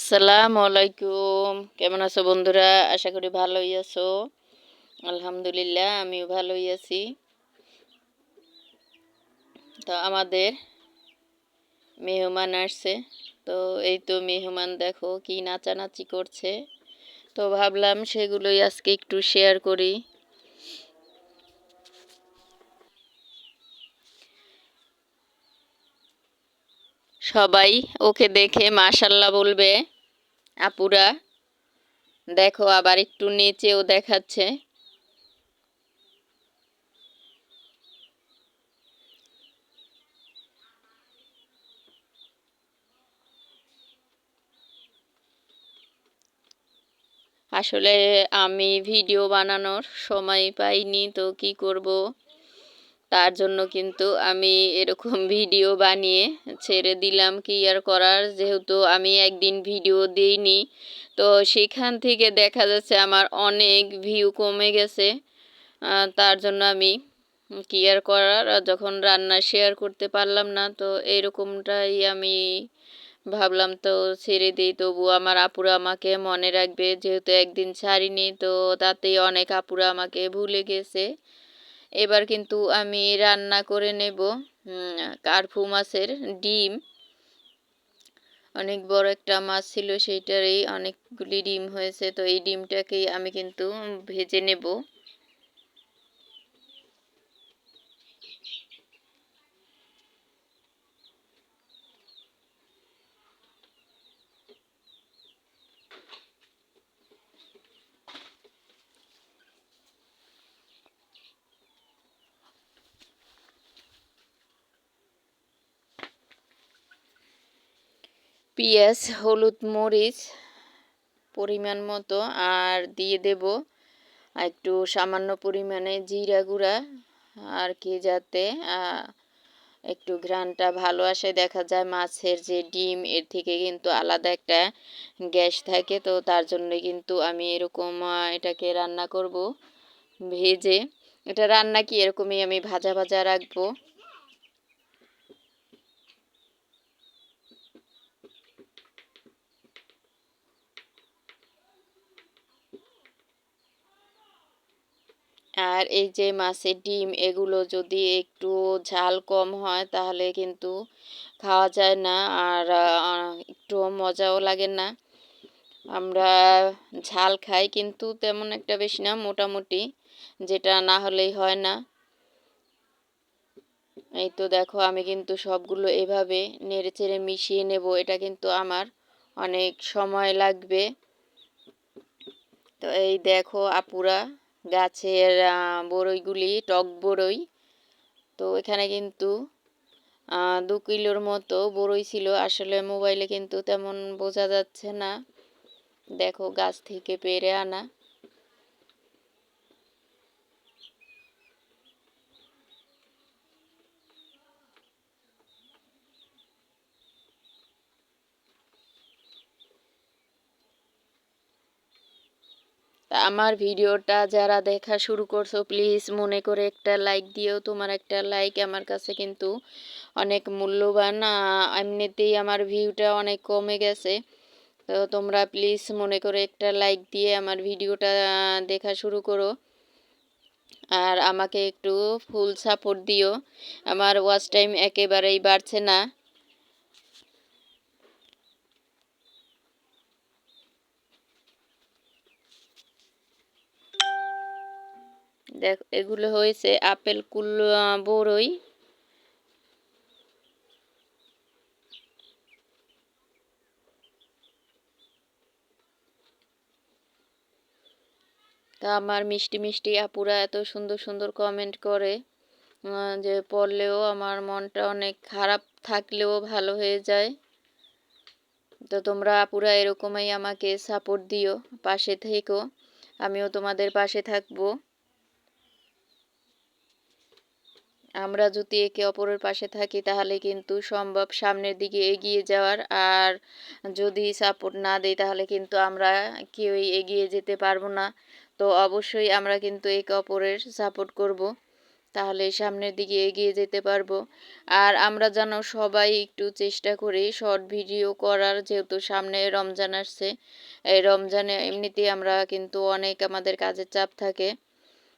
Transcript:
আসসালামু আলাইকুম। কেমন আছো বন্ধুরা? আশা করি ভালোই আছো। আলহামদুলিল্লাহ, আমিও ভালোই আছি। তো আমাদের মেহমান আসছে। তো এই তো মেহমান দেখো কি নাচানাচি করছে। তো ভাবলাম সেগুলোই আজকে একটু শেয়ার করি। সবাই ওকে দেখে মাশাল্লাহ বলবে, আপুরা, দেখো আবার একটু নিচেও দেখাচ্ছে। আসলে আমি ভিডিও বানানোর সময় পাইনি, তো কি করব? তার জন্য কিন্তু আমি এরকম ভিডিও বানিয়ে ছেড়ে দিলাম কি আর করার, যেহেতু আমি একদিন ভিডিও দিইনি। তো সেখান থেকে দেখা যাচ্ছে আমার অনেক ভিউ কমে গেছে। তার জন্য আমি কি আর করার যখন রান্না শেয়ার করতে পারলাম না, তো এরকমটাই আমি ভাবলাম তো ছেড়ে দিই। তবু আমার আপুরা আমাকে মনে রাখবে, যেহেতু একদিন ছাড়িনি, তো তাতেই অনেক আপুরা আমাকে ভুলে গেছে। এবার কিন্তু আমি রান্না করে নেব কার্ফু মাছের ডিম। অনেক বড় একটা মাছ ছিল সেইটারই অনেকগুলি ডিম হয়েছে, তো এই ডিমটাকেই আমি কিন্তু ভেজে নেব। পেঁয়াজ, হলুদ মরিচ পরিমাণ মতো আর দিয়ে দেব একটু সামান্য পরিমাণে জিরা গুঁড়া আর কি যাতে একটু ঘ্রানটা ভালো আসে। দেখা যায় মাছের যে ডিম, এর থেকে কিন্তু আলাদা একটা গ্যাস থাকে, তো তার জন্য কিন্তু আমি এরকম এটাকে রান্না করব ভেজে। এটা রান্না কি এরকমই আমি ভাজা ভাজা রাখব। আর এই যে মাছের ডিম, এগুলো যদি একটু ঝাল কম হয় তাহলে কিন্তু খাওয়া যায় না। আর একটু মজাও লাগে না। আমরা ঝাল খাই কিন্তু তেমন একটা বেশি না, মোটামুটি যেটা না হলেই হয় না। এই তো দেখো, আমি কিন্তু সবগুলো এভাবে নেড়ে চেড়ে মিশিয়ে নেব, এটা কিন্তু আমার অনেক সময় লাগবে। তো এই দেখো আপুরা গাছের বড়ইগুলি, টক বড়ই। তো এখানে কিন্তু দু কিলোর মতো বড়ই ছিল। আসলে মোবাইলে কিন্তু তেমন বোঝা যাচ্ছে না। দেখো, গাছ থেকে পেরে আনা। আমার ভিডিওটা যারা দেখা শুরু করছ প্লিজ মনে করে একটা লাইক দিও। তোমার একটা লাইক আমার কাছে কিন্তু অনেক মূল্যবান। এমনিতেই আমার ভিউটা অনেক কমে গেছে। তো তোমরা প্লিজ মনে করে একটা লাইক দিয়ে আমার ভিডিওটা দেখা শুরু করো। আর আমাকে একটু ফুল সাপোর্ট দিও। আমার ওয়াচ টাইম একেবারেই বাড়ছে না। দেখ, এগুলো হয়েছে আপেল কুল বড়ই তা আমার মিষ্টি মিষ্টি আপুরা এত সুন্দর সুন্দর কমেন্ট করে যে পড়লেও আমার মনটা অনেক খারাপ থাকলেও ভালো হয়ে যায়। তো তোমরা আপুরা এরকমই আমাকে সাপোর্ট দিও, পাশে থেকো, আমিও তোমাদের পাশে থাকব। আমরা যদি একে অপরের পাশে থাকি, তাহলে কিন্তু সম্ভব সামনের দিকে এগিয়ে যাওয়ার। আর যদি সাপোর্ট না দেই, তাহলে কিন্তু আমরা কেউই এগিয়ে যেতে পারব না। তো অবশ্যই আমরা কিন্তু একে অপরের সাপোর্ট করব, তাহলে সামনের দিকে এগিয়ে যেতে পারব। আর আমরা যেন সবাই একটু চেষ্টা করি শর্ট ভিডিও করার, যেহেতু সামনে রমজান আসছে। এই রমজানে এমনিতেই আমরা কিন্তু অনেক আমাদের কাজের চাপ থাকে।